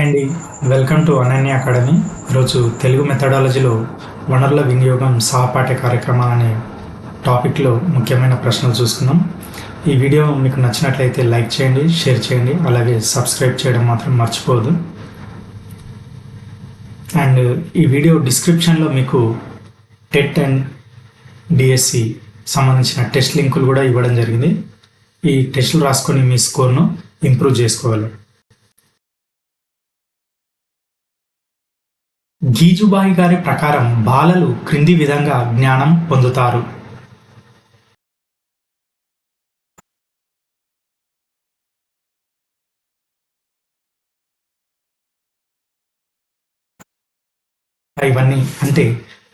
అండి welcome to Ananya academy. ఈరోజు తెలుగు మెథడాలజీలో వనరుల వినియోగం సహపాఠ్య కార్యక్రమాలు అనే టాపిక్లో ముఖ్యమైన ప్రశ్నలు చూసుకుందాం. ఈ వీడియో మీకు నచ్చినట్లయితే లైక్ చేయండి షేర్ చేయండి అలాగే సబ్స్క్రైబ్ చేయడం మాత్రం మర్చిపోదు అండ్ ఈ వీడియో డిస్క్రిప్షన్లో మీకు టెట్ అండ్ డిఎస్సి సంబంధించిన టెస్ట్ లింకులు కూడా ఇవ్వడం జరిగింది. ఈ టెస్టులు రాసుకొని మీ స్కోర్ను ఇంప్రూవ్ చేసుకోవాలి. గీజుబాయి గారి ప్రకారం బాలలు క్రింది విధంగా జ్ఞానం పొందుతారు. ఇవన్నీ అంటే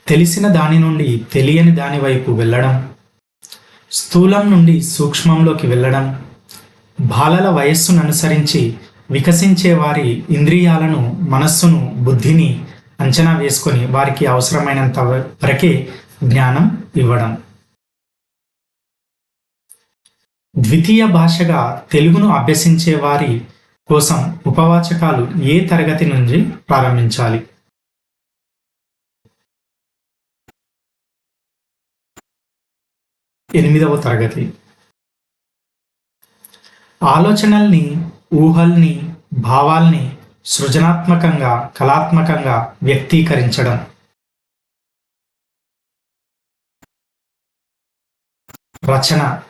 తెలిసిన దాని నుండి తెలియని దాని వైపు వెళ్ళడం స్థూలం నుండి సూక్ష్మంలోకి వెళ్ళడం బాలల వయస్సును అనుసరించి వికసించే వారి ఇంద్రియాలను మనస్సును బుద్ధిని అంచనా వేసుకొని వారికి అవసరమైనంత వరకే జ్ఞానం ఇవ్వడం. ద్వితీయ భాషగా తెలుగును అభ్యసించే వారి కోసం ఉపవాచకాలు ఏ తరగతి నుంచి ప్రారంభించాలి? ఎనిమిదవ తరగతి. ఆలోచనల్ని ఊహల్ని భావాల్ని సృజనాత్మకంగా కళాత్మకంగా వ్యక్తీకరించడం. రచన.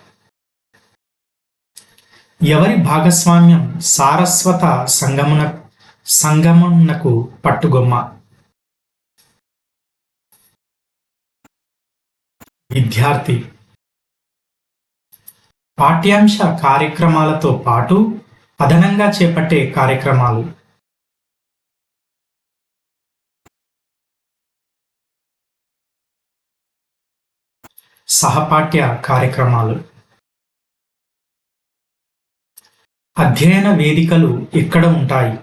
ఎవరి భాగస్వామ్యం సారస్వత సంగమున సంగమునకు పట్టుగొమ్మ. విద్యార్థి. పాఠ్యాంశ కార్యక్రమాలతో పాటు అదనంగా చేపట్టే కార్యక్రమాలు. సహపాఠ్య కార్యక్రమాలు. అధ్యయన వేదికలు ఎక్కడ ఉంటాయి?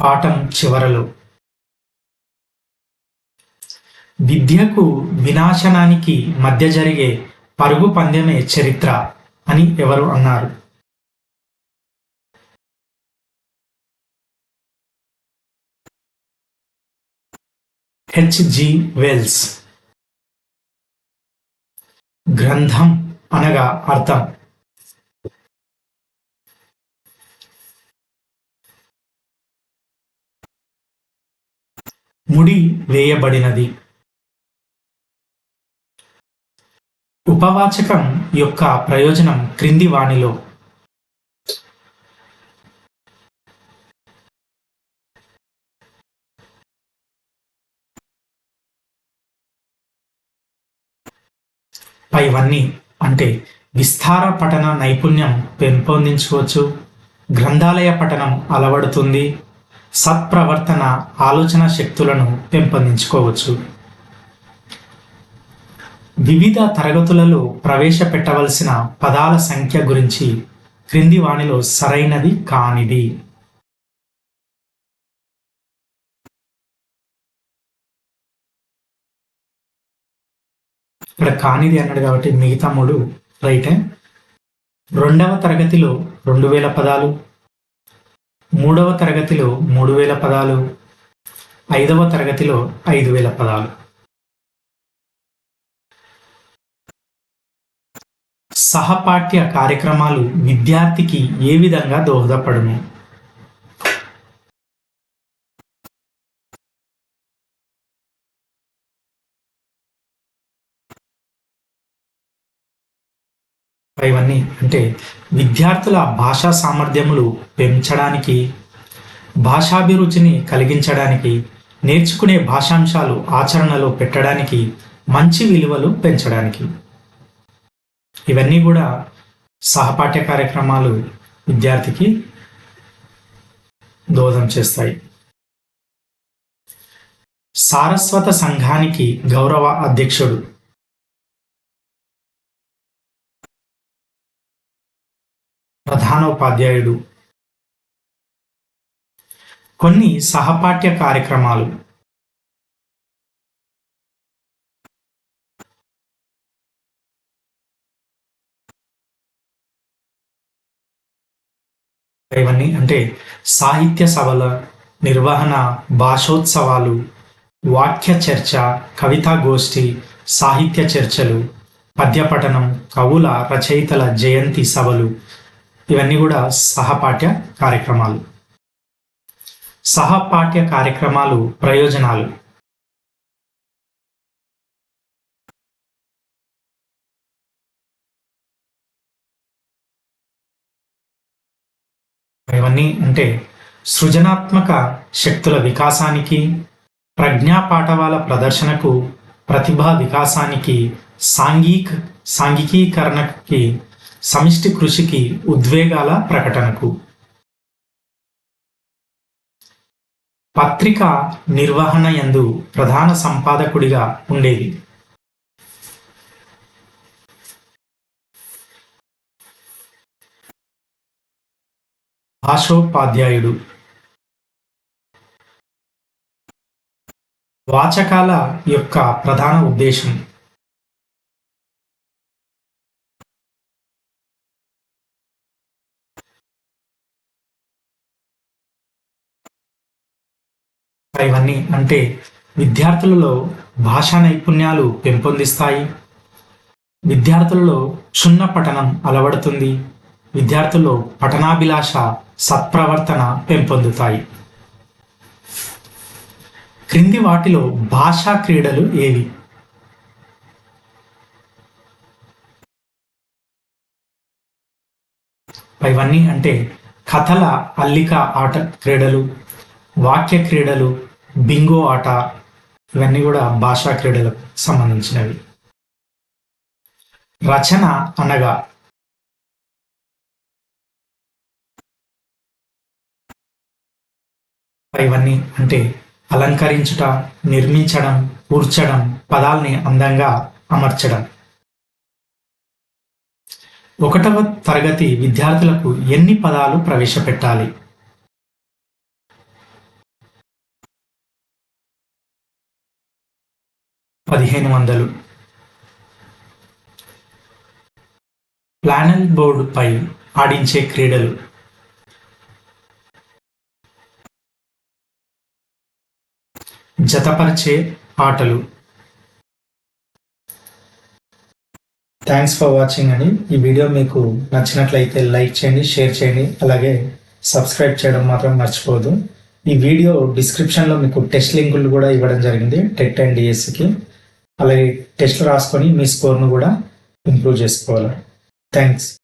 పాఠం చివరలో. విద్యకు వినాశనానికి మధ్య జరిగే పరుగు పందెమే చరిత్ర అని ఎవరు అన్నారు? హెచ్జి వెల్స్ గ్రంథం అనగా అర్థం. ముడి వేయబడినది. ఉపవాచకం యొక్క ప్రయోజనం క్రింది వాణిలో. పైవన్నీ అంటే విస్తార పఠన నైపుణ్యం పెంపొందించవచ్చు గ్రంథాలయ పఠనం అలవడుతుంది. సత్ప్రవర్తన ఆలోచన శక్తులను పెంపొందించుకోవచ్చు. వివిధ తరగతులలో ప్రవేశపెట్టవలసిన పదాల సంఖ్య గురించి క్రింది వాణిలో సరైనది కానిది. ఇక్కడ కానిది అన్నాడు కాబట్టి మిగతా మూడు రైటే రెండవ తరగతిలో రెండు వేల పదాలు మూడవ తరగతిలో మూడు వేల పదాలు ఐదవ తరగతిలో ఐదు వేల పదాలు. సహపాఠ్య కార్యక్రమాలు విద్యార్థికి ఏ విధంగా దోహదపడును? అంటే విద్యార్థుల భాషా సామర్థ్యములు పెంచడానికి భాషాభిరుచిని కలిగించడానికి నేర్చుకునే భాషాంశాలు ఆచరణలో పెట్టడానికి మంచి విలువలు పెంచడానికి. ఇవన్నీ కూడా సహపాఠ్య కార్యక్రమాలు విద్యార్థికి దోహదం చేస్తాయి. సారస్వత సంఘానికి గౌరవ అధ్యక్షుడు ప్రధానోపాధ్యాయుడు. కొన్ని సహపాఠ్య కార్యక్రమాలు. ఇవన్నీ అంటే సాహిత్య సభల నిర్వహణ భాషోత్సవాలు వాక్య చర్చ కవితా గోష్ఠి సాహిత్య చర్చలు పద్యపఠనం కవుల రచయితల జయంతి సభలు ఇవన్నీ కూడా సహపాఠ్య కార్యక్రమాలు. సహపాఠ్య కార్యక్రమాలు ప్రయోజనాలు. ఇవన్నీ అంటే సృజనాత్మక శక్తుల వికాసానికి ప్రజ్ఞా పాఠవాల ప్రదర్శనకు ప్రతిభా వికాసానికి సాంఘిక సాంఘికీకరణకి సమిష్టి కృషికి ఉద్వేగాల ప్రకటనకు. పత్రిక నిర్వహణ యందు ప్రధాన సంపాదకుడిగా ఉండేది. భాషోపాధ్యాయుడు. వాచకాల యొక్క ప్రధాన ఉద్దేశం. ఇవన్నీ అంటే విద్యార్థులలో భాషా నైపుణ్యాలు పెంపొందిస్తాయి. విద్యార్థులలో క్షుణ్ణ పఠనం అలవడుతుంది. విద్యార్థుల్లో పఠనాభిలాష సత్ప్రవర్తన పెంపొందుతాయి. క్రింది వాటిలో భాషా క్రీడలు ఏవి? ఇవన్నీ అంటే కథల అల్లిక ఆట క్రీడలు వాక్య క్రీడలు బింగో ఆట ఇవన్నీ కూడా భాషా క్రీడలకు సంబంధించినవి. రచన అనగా ఇవన్నీ అంటే అలంకరించుట నిర్మించడం కూర్చడం పదాల్ని అందంగా అమర్చడం. ఒకటవ తరగతి విద్యార్థులకు ఎన్ని పదాలు ప్రవేశపెట్టాలి? పదిహేను వందలు. ప్లానల్ బోర్డుపై ఆడించే క్రీడలు. జతపరిచే ఆటలు. థ్యాంక్స్ ఫర్ వాచింగ్ అని ఈ వీడియో మీకు నచ్చినట్లయితే లైక్ చేయండి షేర్ చేయండి. అలాగే సబ్స్క్రైబ్ చేయడం మాత్రం మర్చిపోదు ఈ వీడియో డిస్క్రిప్షన్లో మీకు టెస్ట్ లింకులు కూడా ఇవ్వడం జరిగింది టెట్ అండ్ డిఎస్సికి. అలాగే టెస్ట్ రాసుకొని మీ స్కోర్ను కూడా ఇంప్రూవ్ చేసుకోవాలి. థ్యాంక్స్.